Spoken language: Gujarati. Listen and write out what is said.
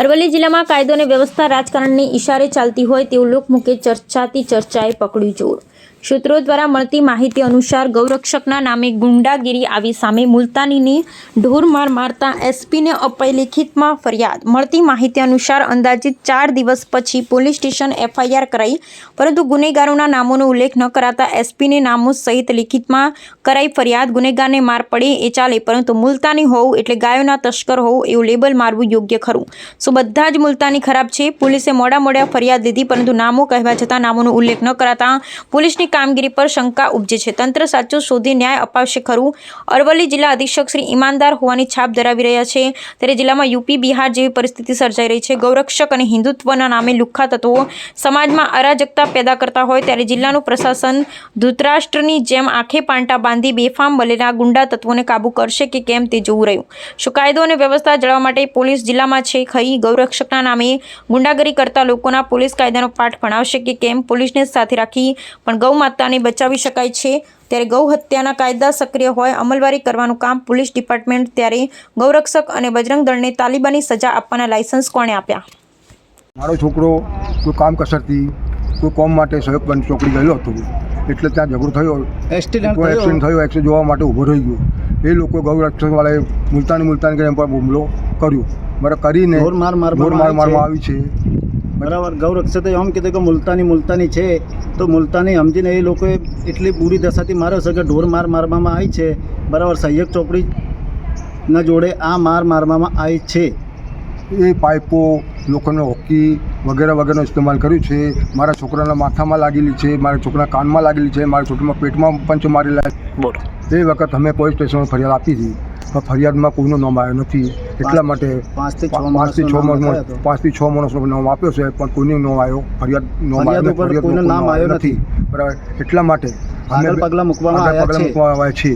અરવલ્લી જિલ્લામાં કાયદો અને વ્યવસ્થા રાજકારણની ઇશારે ચાલતી હોય તેવું લોકમુખે ચર્ચાતી ચર્ચાએ પકડ્યું જોર. સૂત્રો દ્વારા મળતી માહિતી અનુસાર ગૌરક્ષકના નામે ગુંડાગીરી આવી સામે મુલતાનીની ઢોરમાર મારતા એસપીને અપાઈ લેખિતમાં ફરિયાદ. મળતી માહિતી અનુસાર અંદાજિત ચાર દિવસ પછી પોલીસ સ્ટેશન એફઆઈઆર કરાઈ, પરંતુ ગુનેગારોના નામોનો ઉલ્લેખ ન કરાતા એસપીને નામો સહિત લિખિતમાં કરાઈ ફરિયાદ. ગુનેગારને માર પડે એ ચાલે, પરંતુ મુલતાની હોવું એટલે ગાયોના તસ્કર હોવું એવું લેબલ મારવું યોગ્ય ખરું. સો બધા જ મુલતાની ખરાબ છે. પોલીસે મોડા મોડા ફરિયાદ લીધી, પરંતુ નામો કહેવા છતાં નામોનો ઉલ્લેખ ન કરાતા પોલીસની કામગીરી પર શંકા ઉપજે છે. તંત્ર સાચું શોધી ન્યાય અપાવશે ખરું. અરવલ્લી જિલ્લા અધિક્ષક શ્રી ઈમાનદાર હોવાની છાપ ધરાવી રહ્યા છે. ત્યારે જિલ્લામાં યુપી, બિહાર જેવી પરિસ્થિતિ સર્જાઈ રહી છે. ગૌરક્ષક અને હિન્દુત્વના નામે લુખ્ખા તત્વો સમાજમાં અરાજકતા પેદા કરતા હોય ત્યારે જિલ્લાનું પ્રશાસન ધૃતરાષ્ટ્રની જેમ આંખે પાંટા બાંધી બેફામ બનેલા ગુંડા તત્વોને કાબૂ કરશે કે કેમ તે જોવું રહ્યું. શું કાયદો અને વ્યવસ્થા જળવા માટે પોલીસ જિલ્લામાં છે ખરી? ગૌરક્ષકના નામે ગુંડાગરી કરતા લોકોના પોલીસ કાયદાનો પાઠ ભણાવશે કે કેમ? પોલીસને સાથે રાખી પણ ગૌ માતાને બચાવી શકાય છે. ત્યારે ગૌ હત્યાના કાયદા સક્રિય હોય અમલવારી કરવાનું કામ પોલીસ ડિપાર્ટમેન્ટ ત્યારે ગૌરક્ષક અને બજરંગ દળને તાલિબાની સજા આપવાના લાયસન્સ કોણે આપ્યા? મારો છોકરો કોઈ કામ કસરથી કોઈ કોમ માટે સહયોગ બંધ ચોકડી ગયેલો હતો. એટલે ત્યાં ઝઘડો થયો. એક્સિડન્ટ થયો? એક્સિડન્ટ થયો એક્સિડન્ટ જોવા માટે ઊભો રહી ગયો. એ લોકો ગૌરક્ષકવાળાએ મુલતાની મુલતાની કરીને એમ પર હુમલો કર્યો. બરાબર કરીને માર માર માર મારવામાં આવી છે. બરાબર. ગૌરક્ષતે એમ કીધું કે મુલતાની મુલતાની છે તો મુલતાની સમજીને એ લોકોએ એટલી બુરી દશાથી માર્યો છે કે ઢોર માર મારવામાં આવી છે. બરાબર સહયોગ ચોપડી ના જોડે આ માર મારવામાં આવી છે. એ પાઇપો લોકોને હોકી વગેરે વગેરેનો ઇસ્તેમાલ કર્યું છે. મારા છોકરાના માથામાં લાગેલી છે મારા છોકરાના કાનમાં લાગેલી છે મારા છોકરાના પેટમાં પંચ મારેલા છે. એ વખત અમે પોલીસ સ્ટેશનમાં ફરિયાદ આપી હતી. પણ ફરિયાદમાં કોઈનો નામ આવ્યો નથી એટલા માટે પાંચથી છ માણસનો પાંચથી છ માણસનો નામ આપ્યો છે પણ કોઈનો નામ આવ્યો ફરિયાદ નામ આવ્યો નથી. બરાબર એટલા માટે આગળ પગલાં. મૂકવામાં આવ્યા છે